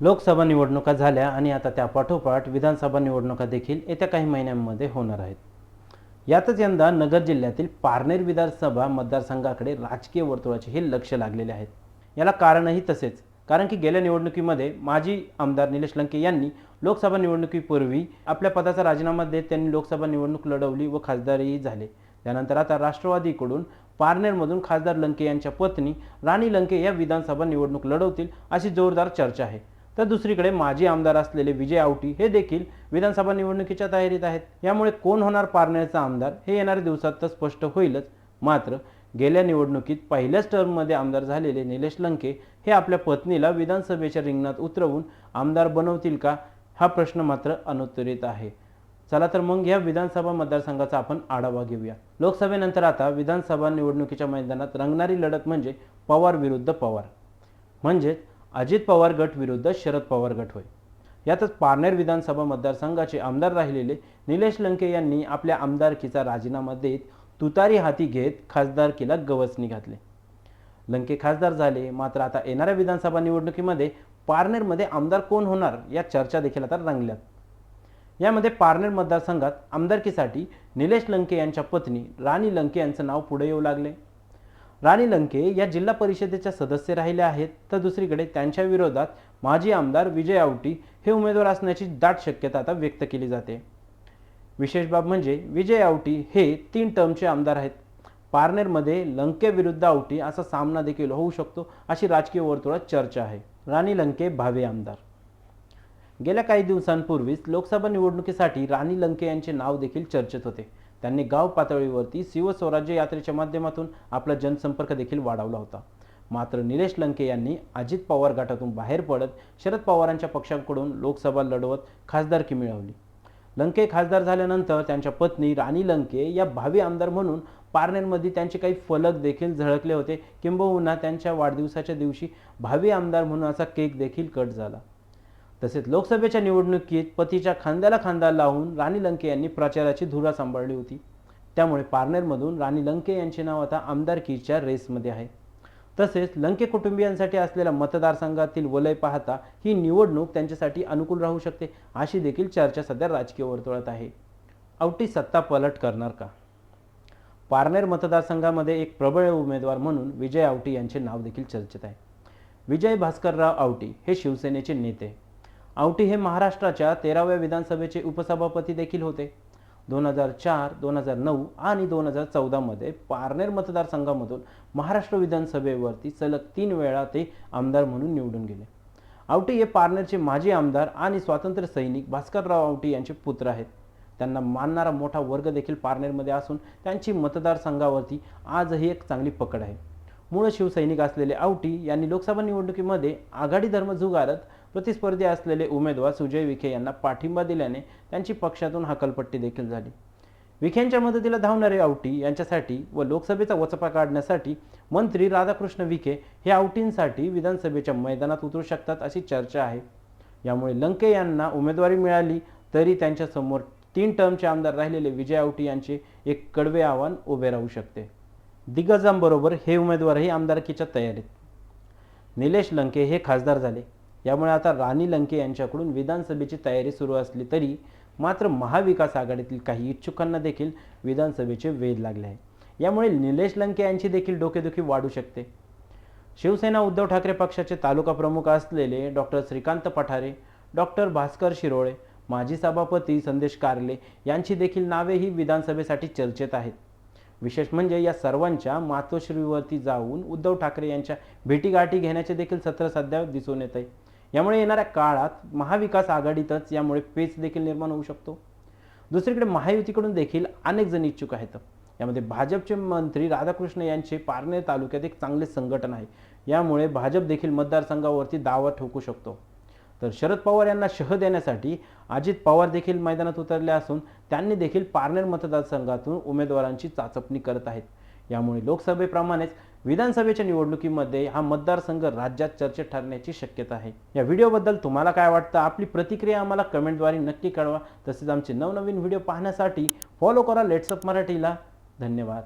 लोकसभा निवडणुका झाल्या आणि आता त्या पाठोपाठ विधानसभा निवडणुका देखील येत्या काही महिन्यांमध्ये होणार आहेत. यातच यंदा नगर जिल्ह्यातील पारनेर विधानसभा मतदारसंघाकडे राजकीय वर्तुळाचे हे लक्ष लागलेले आहेत याला कारणही तसेच कारण की गेल्या निवडणुकीमध्ये माजी आमदार निलेश लंके यांनी लोकसभा निवडणुकीपूर्वी आपल्या पदाचा राजीनामा देत त्यांनी लोकसभा निवडणूक लढवली व खासदारही झाले. त्यानंतर आता राष्ट्रवादीकडून पारनेरमधून खासदार लंके यांच्या पत्नी राणी लंके या विधानसभा निवडणूक लढवतील अशी जोरदार चर्चा आहे. तर दुसरीकडे माजी आमदार असलेले विजय आवटी हे देखील विधानसभा निवडणुकीच्या तयारीत आहेत. यामुळे कोण होणार पारनेरचा आमदार हे येणाऱ्या दिवसात तर स्पष्ट होईलच. मात्र गेल्या निवडणुकीत पहिल्याच टर्ममध्ये आमदार झालेले निलेश लंके हे आपल्या पत्नीला विधानसभेच्या रिंगणात उतरवून आमदार बनवतील का हा प्रश्न मात्र अनुत्तरित आहे. चला तर मग या विधानसभा मतदारसंघाचा आपण आढावा घेऊया. लोकसभेनंतर आता विधानसभा निवडणुकीच्या मैदानात रंगणारी लढत म्हणजे पवार विरुद्ध पवार. म्हणजेच अजित पवार गट विरुद्ध शरद पवार गट होय. यातच पारनेर विधानसभा मतदारसंघाचे आमदार राहिलेले निलेश लंके यांनी आपल्या आमदारकीचा राजीनामा देत तुतारी हाती घेत खासदारकीला गवसणी घातले. लंके खासदार झाले मात्र आता येणाऱ्या विधानसभा निवडणुकीमध्ये पारनेरमध्ये आमदार कोण होणार या चर्चा देखील आता रंगल्यात. यामध्ये पारनेर मतदारसंघात आमदारकीसाठी निलेश लंके यांच्या पत्नी राणी लंके यांचं नाव पुढे येऊ लागले. राणी लंके या जिल्हा परिषदेच्या सदस्य राहिल्या आहेत. तर दुसरीकडे त्यांच्या विरोधात माजी आमदार विजय आवटी हे उमेदवार असण्याची दाट शक्यता आता व्यक्त केली जाते. विशेष बाब म्हणजे विजय आवटी हे तीन टर्मचे आमदार आहेत. पारनेरमध्ये लंकेविरुद्ध आवटी असा सामना देखील होऊ शकतो अशी राजकीय वर्तुळात चर्चा आहे. राणी लंके भावे आमदार. गेल्या काही दिवसांपूर्वीच लोकसभा निवडणुकीसाठी राणी लंके यांचे नाव देखील चर्चेत होते. त्यांनी गाव पातळीवरती शिवस्वराज्य यात्रेच्या माध्यमातून आपला जनसंपर्क देखील वाढवला होता. मात्र निलेश लंके यांनी अजित पवार गटातून बाहेर पडत शरद पवारांच्या पक्षांकडून लोकसभा लढवत खासदारकी मिळवली. लंके खासदार झाल्यानंतर त्यांच्या पत्नी राणी लंके या भावी आमदार म्हणून पारनेरमध्ये त्यांचे काही फलक देखील झळकले होते. किंबहुना त्यांच्या वाढदिवसाच्या दिवशी भावी आमदार म्हणून असा केक देखील कट झाला. तसेच लोकसभेच्या निवडणुकीत पतीच्या खांद्याला खांदा लावून राणी लंके यांनी प्रचाराची धुरा सांभाळली होती. त्यामुळे पारनेरमधून राणी लंके यांचे नाव आता आमदारकीच्या रेसमध्ये आहे. तसेच लंके कुटुंबियांसाठी असलेल्या मतदारसंघातील वलय पाहता ही निवडणूक त्यांच्यासाठी अनुकूल राहू शकते अशी देखील चर्चा सध्या राजकीय वर्तुळात आहे. आवटी सत्ता पलट करणार का? पारनेर मतदारसंघामध्ये एक प्रबळ उमेदवार म्हणून विजय आवटी यांचे नाव देखील चर्चेत आहे. विजय भास्करराव आवटी हे शिवसेनेचे नेते. आवटी हे महाराष्ट्राच्या तेराव्या विधानसभेचे उपसभापती देखील होते. दोन हजार चार दोन हजार नऊ आणि दोन हजार चौदामध्ये पारनेर मतदारसंघामधून महाराष्ट्र विधानसभेवरती सलग तीन वेळा ते आमदार म्हणून निवडून गेले. आवटी हे पारनेरचे माजी आमदार आणि स्वातंत्र्य सैनिक भास्करराव आवटी यांचे पुत्र आहेत. त्यांना मानणारा मोठा वर्ग देखील पारनेरमध्ये असून त्यांची मतदारसंघावरती आजही एक चांगली पकड आहे. मूळ शिवसैनिक असलेले आवटी यांनी लोकसभा निवडणुकीमध्ये आघाडी धर्म झुगारत प्रतिस्पर्धी असलेले उमेदवार सुजय विखे यांना पाठिंबा दिल्याने त्यांची पक्षातून हकलपट्टी देखील झाली. विखेंच्या मदतीला धावणारे आवटी यांच्यासाठी व लोकसभेचा वचपा काढण्यासाठी मंत्री राधाकृष्ण विखे हे आवटींसाठी विधानसभेच्या मैदानात उतरू शकतात अशी चर्चा आहे. यामुळे लंके यांना उमेदवारी मिळाली तरी त्यांच्यासमोर तीन टर्मचे आमदार राहिलेले विजय आवटी यांचे एक कडवे आव्हान उभे राहू शकते. दिग्गजांबरोबर हे उमेदवारही आमदारकीच्या तयारीत. निलेश लंके हे खासदार झाले. यामुळे आता राणी लंके यांच्याकडून विधानसभेची तयारी सुरू असली तरी मात्र महाविकास आघाडीतील काही इच्छुकांना देखील विधानसभेचे वेध लागले आहे. यामुळे निलेश लंके यांची देखील डोकेदुखी वाढू शकते. शिवसेना उद्धव ठाकरे पक्षाचे तालुका प्रमुख असलेले डॉक्टर श्रीकांत पठारे डॉक्टर भास्कर शिरोळे माजी सभापती संदेश कारले यांची देखील नावे ही विधानसभेसाठी चर्चेत आहेत. विशेष म्हणजे या सर्वांच्या मातोश्रीवरती जाऊन उद्धव ठाकरे यांच्या भेटीगाठी घेण्याचे देखील सत्र सध्या दिसून येत आहे. यामुळे येणाऱ्या काळात महाविकास आघाडीतच यामुळे पेच देखील निर्माण होऊ शकतो. दुसरीकडे महायुतीकडून देखील अनेक जण इच्छुक आहेत. यामध्ये भाजपचे मंत्री राधाकृष्ण यांचे पारनेर तालुक्यात एक चांगले संघटन आहे. यामुळे भाजप देखील मतदारसंघावरती दावा ठोकू शकतो. तर शरद पवार यांना शह देण्यासाठी अजित पवार देखील मैदानात उतरले असून त्यांनी देखील पारनेर मतदारसंघातून उमेदवारांची चाचपणी करत आहेत. यामुळे लोकसभेप्रमाणेच विधानसभेच्या निवडणुकीमध्ये हा मतदारसंघ राज्यात चर्चेत ठरण्याची शक्यता आहे. या व्हिडिओबद्दल तुम्हाला काय वाटतं? आपली प्रतिक्रिया आम्हाला कमेंटद्वारे नक्की कळवा. तसेच आमचे नवनवीन व्हिडिओ पाहण्यासाठी फॉलो करा. लेट्सअप मराठीला. धन्यवाद.